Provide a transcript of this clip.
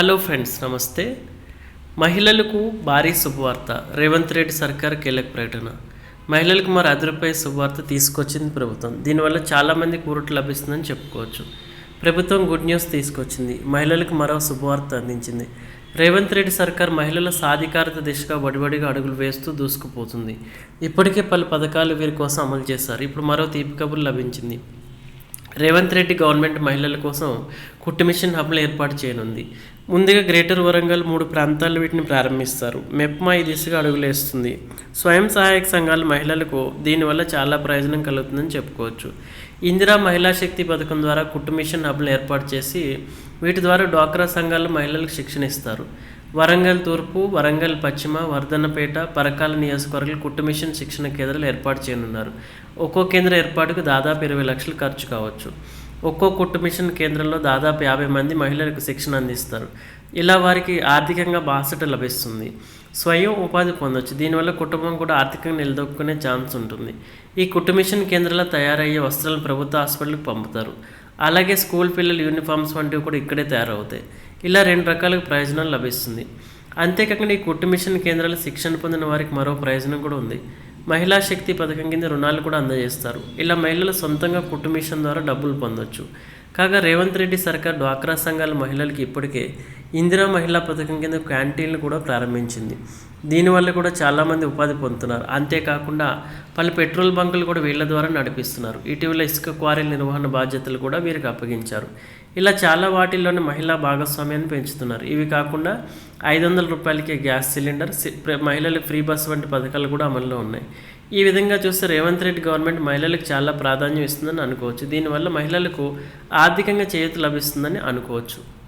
Hello friends నమస్తే. మహిళలకు భారీ శుభవార్త. రేవంత్ రెడ్డి సర్కార్ కీలక ప్రకటన. మహిళలకు మరి అది శుభవార్త తీసుకొచ్చింది ప్రభుత్వం. దీనివల్ల చాలామంది కూరట్లు లభిస్తుందని చెప్పుకోవచ్చు. ప్రభుత్వం గుడ్ న్యూస్ తీసుకొచ్చింది. మహిళలకు మరో శుభవార్త అందించింది. రేవంత్ రెడ్డి సర్కార్ మహిళల సాధికారత దిశగా వడివడిగా అడుగులు వేస్తూ దూసుకుపోతుంది. ఇప్పటికే పలు పథకాలు వీరి కోసం అమలు చేశారు. ఇప్పుడు మరో తీపి కబుర్లు లభించింది. రేవంత్ రెడ్డి గవర్నమెంట్ మహిళల కోసం కుట్టు మిషన్ హబ్లు ఏర్పాటు చేయనుంది. ముందుగా గ్రేటర్ వరంగల్ మూడు ప్రాంతాల్లో వీటిని ప్రారంభిస్తారు. మెప్మా ఈ దిశగా అడుగులేస్తుంది స్వయం సహాయక సంఘాల మహిళలకు దీనివల్ల చాలా ప్రయోజనం కలుగుతుందని చెప్పుకోవచ్చు. ఇందిరా మహిళా శక్తి పథకం ద్వారా కుట్టు మిషన్ హబ్లు ఏర్పాటు చేసి వీటి ద్వారా డ్వాక్రా సంఘాల మహిళలకు శిక్షణ ఇస్తారు. వరంగల్ తూర్పు వరంగల్ పశ్చిమ వర్ధన్నపేట పరకాల నియోజకవర్గాలు కుట్టు మిషన్ శిక్షణ కేంద్రాలు ఏర్పాటు చేయనున్నారు. ఒక్కో కేంద్ర ఏర్పాటుకు దాదాపు ఇరవై లక్షలు ఖర్చు కావచ్చు. ఒక్కో కుట్టు మిషన్ కేంద్రంలో దాదాపు యాభై మంది మహిళలకు శిక్షణ అందిస్తారు. ఇలా వారికి ఆర్థికంగా బాసట లభిస్తుంది. స్వయం ఉపాధి పొందొచ్చు. దీనివల్ల కుటుంబం కూడా ఆర్థికంగా నిలదొక్కునే ఛాన్స్ ఉంటుంది. ఈ కుట్టు మిషన్ కేంద్రాల్లో తయారయ్యే వస్త్రాలను ప్రభుత్వ హాస్పిటల్కి పంపుతారు. అలాగే స్కూల్ పిల్లల యూనిఫామ్స్ వంటివి కూడా ఇక్కడే తయారవుతాయి. ఇలా రెండు రకాలుగా ప్రయోజనాలు లభిస్తుంది. అంతేకాకుండా ఈ కుట్టు మిషన్ కేంద్రాలు శిక్షణ పొందిన వారికి మరో ప్రయోజనం కూడా ఉంది. మహిళా శక్తి పథకం కింద రుణాలు కూడా అందజేస్తారు. ఇలా మహిళలు సొంతంగా కుట్టు మిషన్ ద్వారా డబ్బులు పొందొచ్చు. కాగా రేవంత్ రెడ్డి సర్కార్ డ్వాక్రా సంఘాల మహిళలకి ఇప్పటికే ఇందిరా మహిళా పథకం కింద క్యాంటీన్లు కూడా ప్రారంభించింది. దీనివల్ల కూడా చాలామంది ఉపాధి పొందుతున్నారు. అంతేకాకుండా పలు పెట్రోల్ బంకులు కూడా వీళ్ళ ద్వారా నడిపిస్తున్నారు. ఇటీవల ఇసుక క్వారీల నిర్వహణ బాధ్యతలు కూడా వీరికి అప్పగించారు. ఇలా చాలా వాటిల్లోనే మహిళా భాగస్వామ్యాన్ని పెంచుతున్నారు. ఇవి కాకుండా ఐదు వందల రూపాయలకే గ్యాస్ సిలిండర్ సి- ప్ర- మహిళలకు ఫ్రీ బస్ వంటి పథకాలు కూడా అమల్లో ఉన్నాయి. ఈ విధంగా చూస్తే రేవంత్ రెడ్డి గవర్నమెంట్ మహిళలకు చాలా ప్రాధాన్యం ఇస్తుందని అనుకోవచ్చు. దీనివల్ల మహిళలకు ఆర్థికంగా చేయూత లభిస్తుందని అనుకోవచ్చు.